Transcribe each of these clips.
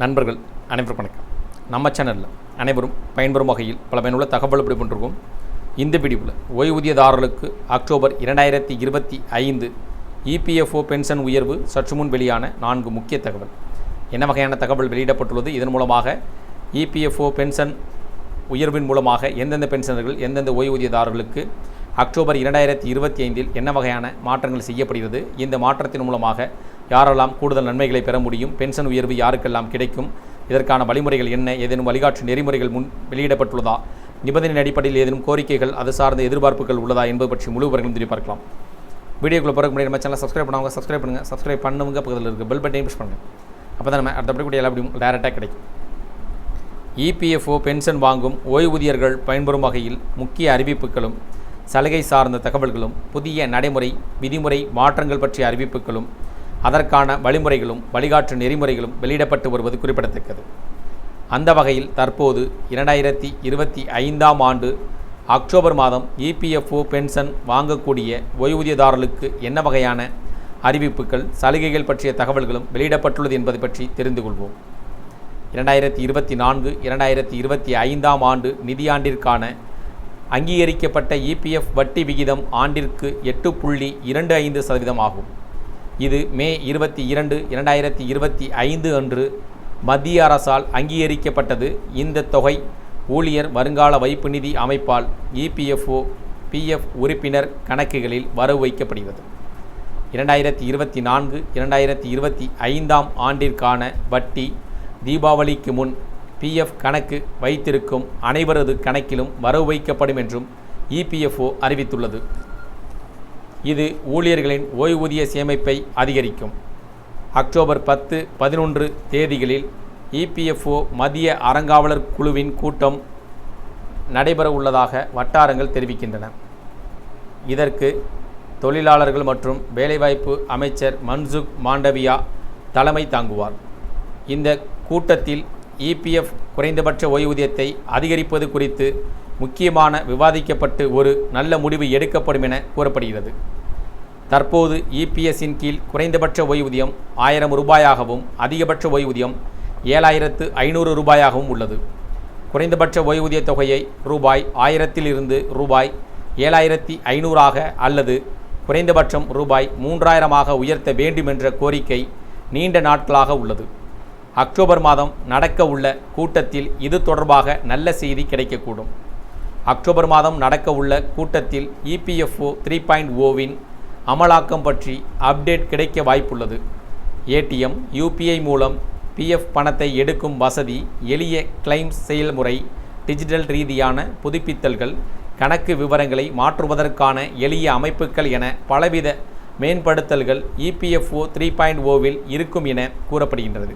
நண்பர்கள் அனைவரும் வணக்கம். நம்ம சேனலில் அனைவரும் பயன்பெறும் வகையில் பல பயனுள்ள தகவல் இப்படி பண்ணிருக்கோம் இந்த வீடியோவில் ஓய்வூதியதாரர்களுக்கு அக்டோபர் இரண்டாயிரத்தி இருபத்தி ஐந்து இபிஎஃப்ஓ பென்ஷன் உயர்வு சற்று முன் வெளியான நான்கு முக்கிய தகவல். என்ன வகையான தகவல் வெளியிடப்பட்டுள்ளது? இதன் மூலமாக இபிஎஃப்ஓ பென்ஷன் உயர்வின் மூலமாக எந்தெந்த பென்ஷனர்கள் எந்தெந்த ஓய்வூதியதாரர்களுக்கு அக்டோபர் இரண்டாயிரத்தி இருபத்தி ஐந்தில் என்ன வகையான மாற்றங்கள் செய்யப்படுகிறது? இந்த மாற்றத்தின் மூலமாக யாரெல்லாம் கூடுதல் நன்மைகளை பெற முடியும் பென்ஷன் உயர்வு யாருக்கெல்லாம் கிடைக்கும் இதற்கான வழிமுறைகள் என்ன ஏதேனும் வழிகாட்டு நெறிமுறைகள் முன் வெளியிடப்பட்டுள்ளதா நிபந்தனை அடிப்படையில் ஏதேனும் கோரிக்கைகள் அது சார்ந்த எதிர்பார்ப்புகள் உள்ளதா என்பது பற்றி முழு விவரங்களும் திரும்பி பார்க்கலாம். வீடியோக்குள்ள பிறகு முன்னாடி நம்ம சேனல் சப்ஸ்கிரைப் பண்ணவங்க சப்ஸ்கிரைப் பண்ணுங்கள் சப்ஸ்கிரைப் பண்ணுவங்க பக்கத்தில் இருக்க பெல் பட்டையும் புஷ் பண்ணுங்கள் அப்போ தான் நம்ம அடுத்தபடி கூட எல்லா அப்படியும் டேரெக்டாக கிடைக்கும். இபிஎஃப்ஓ பென்ஷன் வாங்கும் ஓய்வூதியர்கள் பயன்பெறும் வகையில் முக்கிய அறிவிப்புகளும் சலுகை சார்ந்த தகவல்களும் புதிய நடைமுறை விதிமுறை மாற்றங்கள் பற்றிய அறிவிப்புகளும் அதற்கான வழிமுறைகளும் வழிகாட்டு நெறிமுறைகளும் வெளியிடப்பட்டு வருவது குறிப்பிடத்தக்கது. அந்த வகையில் தற்போது இரண்டாயிரத்தி இருபத்தி ஐந்தாம் ஆண்டு அக்டோபர் மாதம் இபிஎஃப்ஓ பென்ஷன் வாங்கக்கூடிய ஓய்வூதியதாரர்களுக்கு என்ன வகையான அறிவிப்புகள் சலுகைகள் பற்றிய தகவல்களும் வெளியிடப்பட்டுள்ளது என்பது பற்றி தெரிந்து கொள்வோம். இரண்டாயிரத்தி இருபத்தி நான்கு இரண்டாயிரத்தி இருபத்தி ஐந்தாம் ஆண்டு நிதியாண்டிற்கான அங்கீகரிக்கப்பட்ட இபிஎஃப் வட்டி விகிதம் ஆண்டிற்கு எட்டு புள்ளி இரண்டு ஐந்து சதவீதம் ஆகும். இது மே இருபத்தி இரண்டு இரண்டாயிரத்தி இருபத்தி ஐந்து அன்று மத்திய அரசால் அங்கீகரிக்கப்பட்டது. இந்த தொகை ஊழியர் வருங்கால வைப்பு நிதி அமைப்பால் இபிஎஃப்ஓ பிஎஃப் உறுப்பினர் கணக்குகளில் வரவு வைக்கப்படுகிறது. இரண்டாயிரத்தி இருபத்தி நான்கு இரண்டாயிரத்தி இருபத்தி ஐந்தாம் ஆண்டிற்கான வட்டி தீபாவளிக்கு முன் பிஎஃப் கணக்கு வைத்திருக்கும் அனைவரது கணக்கிலும் வரவு வைக்கப்படும் என்றும் இபிஎஃப்ஓ அறிவித்துள்ளது. இது ஊழியர்களின் ஓய்வூதிய சேமிப்பை அதிகரிக்கும். அக்டோபர் பத்து பதினொன்று தேதிகளில் இபிஎஃப்ஓ மத்திய அறங்காவலர் குழுவின் கூட்டம் நடைபெற உள்ளதாக வட்டாரங்கள் தெரிவிக்கின்றன. இதற்கு தொழிலாளர்கள் மற்றும் வேலைவாய்ப்பு அமைச்சர் மன்சுக் மாண்டவியா தலைமை தாங்குவார். இந்த கூட்டத்தில் இபிஎஃப் குறைந்தபட்ச ஓய்வூதியத்தை அதிகரிப்பது குறித்து முக்கியமான விவாதிக்கப்பட்டு ஒரு நல்ல முடிவு எடுக்கப்படும் என கூறப்படுகிறது. தற்போது இபிஎஸ்ஸின் கீழ் குறைந்தபட்ச ஓய்வூதியம் ஆயிரம் ரூபாயாகவும் அதிகபட்ச ஓய்வூதியம் ஏழாயிரத்து ஐநூறு ரூபாயாகவும் உள்ளது. குறைந்தபட்ச ஓய்வூதிய தொகையை ரூபாய் ஆயிரத்திலிருந்து ரூபாய் ஏழாயிரத்தி ஐநூறாக அல்லது குறைந்தபட்சம் ரூபாய் மூன்றாயிரமாக உயர்த்த வேண்டும் என்ற கோரிக்கை நீண்ட நாட்களாக உள்ளது. அக்டோபர் மாதம் நடக்க உள்ள கூட்டத்தில் இது தொடர்பாக நல்ல செய்தி கிடைக்கக்கூடும். அக்டோபர் மாதம் நடக்க உள்ள கூட்டத்தில் இபிஎஃப்ஓ த்ரீ பாயிண்ட் ஓவின் அமலாக்கம் பற்றி அப்டேட் கிடைக்க வாய்ப்புள்ளது. ஏடிஎம் யூபிஐ மூலம் பிஎஃப் பணத்தை எடுக்கும் வசதி எளிய கிளைம்ஸ் செயல்முறை டிஜிட்டல் ரீதியான புதுப்பித்தல்கள் கணக்கு விவரங்களை மாற்றுவதற்கான எளிய அமைப்புகள் என பலவித மேம்படுத்தல்கள் இபிஎஃப்ஓ த்ரீ பாயிண்ட் ஓவில் oh இருக்கும் என கூறப்படுகின்றது.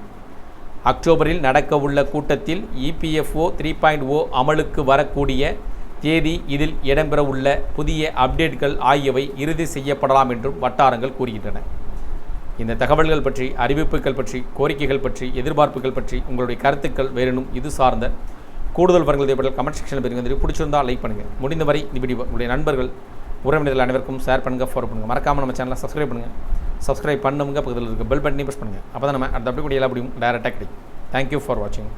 அக்டோபரில் நடக்கவுள்ள கூட்டத்தில் இபிஎஃப்ஓ த்ரீ பாயிண்ட் ஓ oh அமலுக்கு வரக்கூடிய தேதி இதில் இடம்பெறவுள்ள புதிய அப்டேட்கள் ஆகியவை இறுதி செய்யப்படலாம் என்றும் வட்டாரங்கள் கூறுகின்றன. இந்த தகவல்கள் பற்றி அறிவிப்புகள் பற்றி கோரிக்கைகள் பற்றி எதிர்பார்ப்புகள் பற்றி உங்களுடைய கருத்துக்கள் வேறெனும் இது சார்ந்த கூடுதல் வரங்கள் தேவைகள் கமெண்ட் செக்ஷனில் பெறுங்க பிடிச்சிருந்தால் லைக் பண்ணுங்கள் முடிந்தவரை இந்த வீடியோ உங்களுடைய நண்பர்கள் உறவினர்கள் அனைவருக்கும் ஷேர் பண்ணுங்கள் ஃபாலோ பண்ணுங்கள் மறக்காமல் நம்ம சேனலை சப்ஸ்கிரைப் பண்ணுங்கள் சப்ஸ்கிரைப் பண்ணுங்க பக்கத்தில் இருக்க பெல் பட்டனையும் ப்ரெஸ் பண்ணுங்கள் அப்போ தான் நம்ம அடுத்த அப்படி கூட எல்லா முடியும் டேரெக்டாக கிடைக்கும். தேங்க்யூ ஃபார் வாட்சிங்